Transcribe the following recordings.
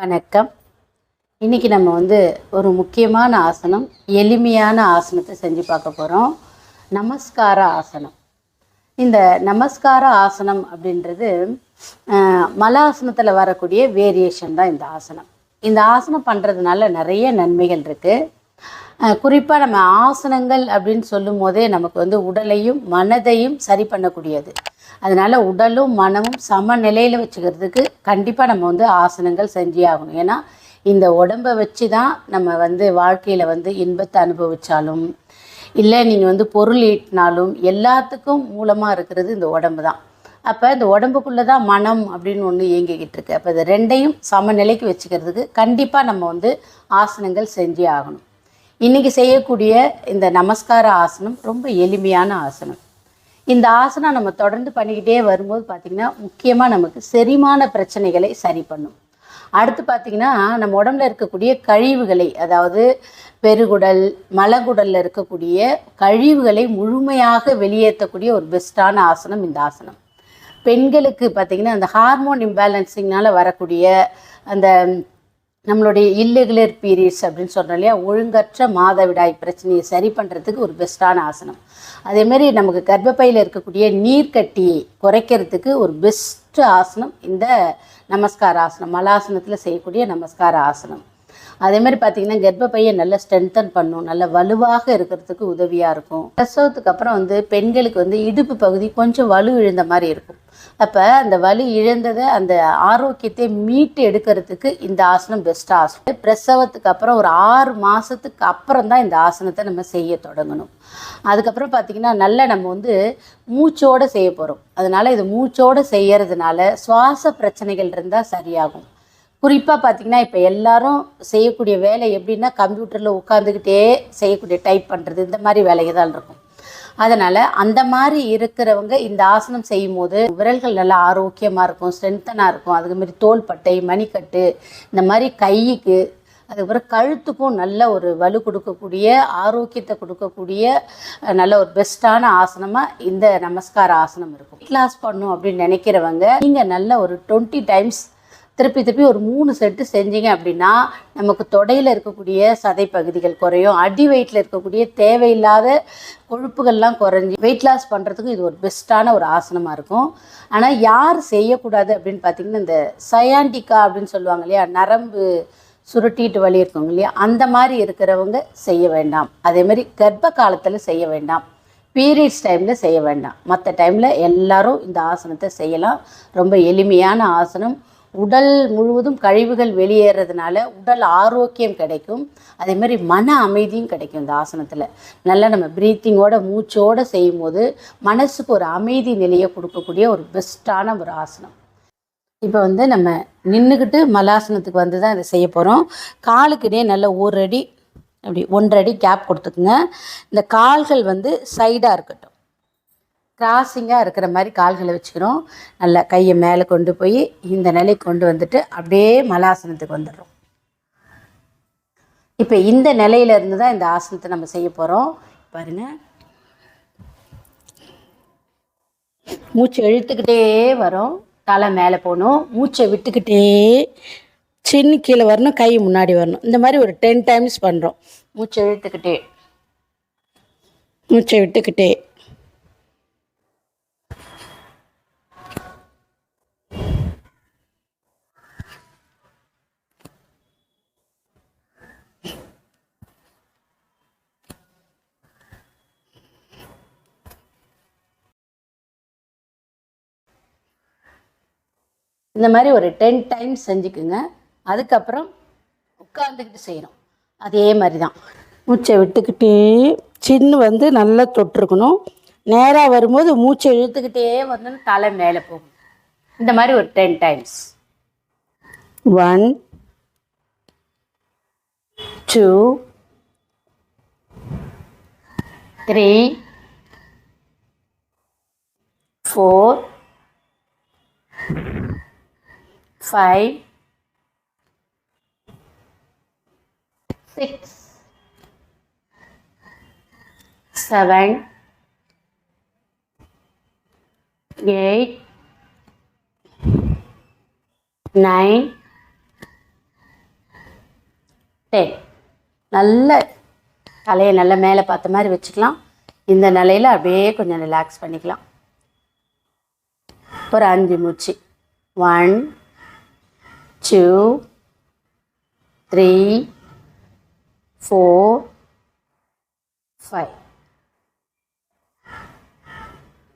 வணக்கம். இன்னைக்கு நம்ம வந்து ஒரு முக்கியமான ஆசனம் எளிமையான ஆசனத்தை செஞ்சு பார்க்க போகிறோம் நமஸ்கார ஆசனம். இந்த நமஸ்கார ஆசனம் அப்படின்றது மலாசனத்தில் வரக்கூடிய வேரியேஷன் தான் இந்த ஆசனம். இந்த ஆசனம் பண்ணுறதுனால நிறைய நன்மைகள் இருக்குது குறிப்பாக நம்ம ஆசனங்கள் அப்படின்னு சொல்லும் போதே நமக்கு வந்து உடலையும் மனதையும் சரி பண்ணக்கூடியது. அதனால் உடலும் மனமும் சமநிலையில் வச்சுக்கிறதுக்கு கண்டிப்பாக நம்ம வந்து ஆசனங்கள் செஞ்சே ஆகணும். ஏன்னா இந்த உடம்பை வச்சு தான் நம்ம வந்து வாழ்க்கையில் வந்து இன்பத்தை அனுபவித்தாலும் இல்லை நீங்கள் வந்து பொருள் ஈட்டினாலும் எல்லாத்துக்கும் மூலமாக இருக்கிறது இந்த உடம்பு தான். அப்போ இந்த உடம்புக்குள்ளே தான் மனம் அப்படின்னு ஒன்று இயங்கிக்கிட்டு இருக்கு. அப்போ இது ரெண்டையும் சமநிலைக்கு வச்சுக்கிறதுக்கு கண்டிப்பாக நம்ம வந்து ஆசனங்கள் செஞ்சே ஆகணும். இன்றைக்கி செய்யக்கூடிய இந்த நமஸ்கார ஆசனம் ரொம்ப எளிமையான ஆசனம். இந்த ஆசனம் நம்ம தொடர்ந்து பண்ணிக்கிட்டே வரும்போது பார்த்திங்கன்னா முக்கியமாக நமக்கு செரிமான பிரச்சனைகளை சரி பண்ணும். அடுத்து பார்த்திங்கன்னா நம்ம உடம்புல இருக்கக்கூடிய கழிவுகளை அதாவது பெருகுடல் மலகுடலில் இருக்கக்கூடிய கழிவுகளை முழுமையாக வெளியேற்றக்கூடிய ஒரு பெஸ்ட்டான ஆசனம் இந்த ஆசனம். பெண்களுக்கு பார்த்திங்கன்னா அந்த ஹார்மோன் இம்பேலன்ஸிங்னால் வரக்கூடிய அந்த நம்மளுடைய இல்லெகுலர் பீரியட்ஸ் அப்படின்னு சொல்கிறோம் இல்லையா? ஒழுங்கற்ற மாதவிடாய் பிரச்சனையை சரி பண்ணுறதுக்கு ஒரு பெஸ்ட்டான ஆசனம். அதேமாரி நமக்கு கர்ப்பப்பையில் இருக்கக்கூடிய நீர்க்கட்டியை குறைக்கிறதுக்கு ஒரு பெஸ்ட்டு ஆசனம் இந்த நமஸ்கார ஆசனம் மலாசனத்தில் செய்யக்கூடிய நமஸ்கார ஆசனம். அதே மாதிரி பார்த்தீங்கன்னா கர்ப்பப்பையை நல்லா ஸ்ட்ரென்தன் பண்ணும். நல்ல வலுவாக இருக்கிறதுக்கு உதவியாக இருக்கும். பிரசவத்துக்கு அப்புறம் வந்து பெண்களுக்கு வந்து இடுப்பு பகுதி கொஞ்சம் வலு இழந்த மாதிரி இருக்கும். அப்போ அந்த வலு இழந்ததை அந்த ஆரோக்கியத்தை மீட்டு எடுக்கிறதுக்கு இந்த ஆசனம் பெஸ்ட் ஆசனம். பிரசவத்துக்கு அப்புறம் ஒரு ஆறு மாதத்துக்கு அப்புறம் தான் இந்த ஆசனத்தை நம்ம செய்ய தொடங்கணும். அதுக்கப்புறம் பார்த்திங்கன்னா நல்லா நம்ம வந்து மூச்சோடு செய்ய போகிறோம் அதனால் இது மூச்சோடு செய்கிறதுனால சுவாச பிரச்சனைகள் இருந்தால் சரியாகும். குறிப்பாக பார்த்தீங்கன்னா இப்போ எல்லாரும் செய்யக்கூடிய வேலை எப்படின்னா கம்ப்யூட்டரில் உட்காந்துக்கிட்டே செய்யக்கூடிய டைப் பண்ணுறது இந்த மாதிரி வேலையை தான் இருக்கும். அதனால் அந்த மாதிரி இருக்கிறவங்க இந்த ஆசனம் செய்யும் போது விரல்கள் நல்லா ஆரோக்கியமாக இருக்கும் ஸ்ட்ரென்த்தனாக இருக்கும். அதுக்கு மாதிரி தோள்பட்டை மணிக்கட்டு இந்த மாதிரி கைக்கு அதுக்கப்புறம் கழுத்துக்கும் நல்ல ஒரு வலு கொடுக்கக்கூடிய ஆரோக்கியத்தை கொடுக்கக்கூடிய நல்ல ஒரு பெஸ்ட்டான ஆசனமாக இந்த நமஸ்கார ஆசனம் இருக்கும். கிளாஸ் பண்ணும் அப்படின்னு நினைக்கிறவங்க நீங்கள் நல்ல ஒரு டுவெண்ட்டி டைம்ஸ் திருப்பி திருப்பி ஒரு மூணு செட்டு செஞ்சீங்க அப்படின்னா நமக்கு தொடையில் இருக்கக்கூடிய சதை பகுதிகள் குறையும். அடி வெயிட்டில் இருக்கக்கூடிய தேவையில்லாத கொழுப்புகள்லாம் குறைஞ்சி வெயிட் லாஸ் பண்ணுறதுக்கும் இது ஒரு பெஸ்ட்டான ஒரு ஆசனமாக இருக்கும். ஆனால் யார் செய்யக்கூடாது அப்படின்னு பார்த்தீங்கன்னா இந்த சயாண்டிக்கா அப்படின்னு சொல்லுவாங்க இல்லையா? நரம்பு சுருட்டிட்டு வலி இருக்கவங்க இல்லையா? அந்த மாதிரி இருக்கிறவங்க செய்ய வேண்டாம். அதே மாதிரி கர்ப்ப காலத்தில் செய்ய வேண்டாம். பீரியட்ஸ் டைமில் செய்ய வேண்டாம். மற்ற டைமில் எல்லாரும் இந்த ஆசனத்தை செய்யலாம். ரொம்ப எளிமையான ஆசனம். உடல் முழுவதும் கழிவுகள் வெளியேறதுனால உடல் ஆரோக்கியம் கிடைக்கும். அதே மாதிரி மன அமைதியும் கிடைக்கும் இந்த ஆசனத்தில். நல்லா நம்ம ப்ரீத்திங்கோட மூச்சோடு செய்யும் போது மனசுக்கு ஒரு அமைதி நிலையை கொடுக்கக்கூடிய ஒரு பெஸ்ட்டான ஒரு ஆசனம். இப்போ வந்து நம்ம நின்றுக்கிட்டு மலாசனத்துக்கு வந்து தான் இதை செய்ய போகிறோம் காலுக்கிட்டே நல்ல ஒரு அடி அப்படி ஒன்றரை அடி கேப் கொடுத்துக்குங்க. இந்த கால்கள் வந்து சைடாக இருக்கட்டும். கிராசிங்காக இருக்கிற மாதிரி கால்களை வச்சுக்கிறோம். நல்லா கையை மேலே கொண்டு போய் இந்த நிலைக்கு கொண்டு வந்துட்டு அப்படியே மலாசனத்துக்கு வந்துடுறோம். இப்போ இந்த நிலையில இருந்து தான் இந்த ஆசனத்தை நம்ம செய்ய போகிறோம் பாருங்க. மூச்சு இழுத்துக்கிட்டே வரும். தலை மேலே போகணும். மூச்சை விட்டுக்கிட்டே சின்ன கீழே வரணும் கை முன்னாடி வரணும். இந்த மாதிரி ஒரு டென் டைம்ஸ் பண்ணுறோம் மூச்சை இழுத்துக்கிட்டே. மூச்சை விட்டுக்கிட்டே. இந்த மாதிரி ஒரு டென் டைம்ஸ் செஞ்சுக்குங்க. அதுக்கப்புறம் உட்காந்துக்கிட்டு செய்கிறோம் அதே மாதிரி தான் மூச்சை விட்டுக்கிட்டே சின்ன வந்து நல்லா தொட்டிருக்கணும். நேராக வரும்போது மூச்சை இழுத்துக்கிட்டே வந்து தலை மேலே போகும். இந்த மாதிரி ஒரு ten times one two three four five, six, seven, eight, nine, ten. நல்ல தலையை நல்லா மேலே பார்த்த மாதிரி வச்சுக்கலாம். இந்த நிலையில் அப்படியே கொஞ்சம் ரிலாக்ஸ் பண்ணிக்கலாம். ஒரு அஞ்சு மூச்சு. One two three four five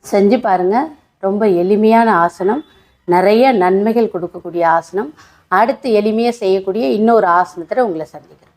செஞ்சு பாருங்கள் ரொம்ப எளிமையான ஆசனம். நிறைய நன்மைகள் கொடுக்கக்கூடிய ஆசனம். அடுத்து எளிமையாக செய்யக்கூடிய இன்னொரு ஆசனத்தில் உங்களை சந்திக்கிறேன்.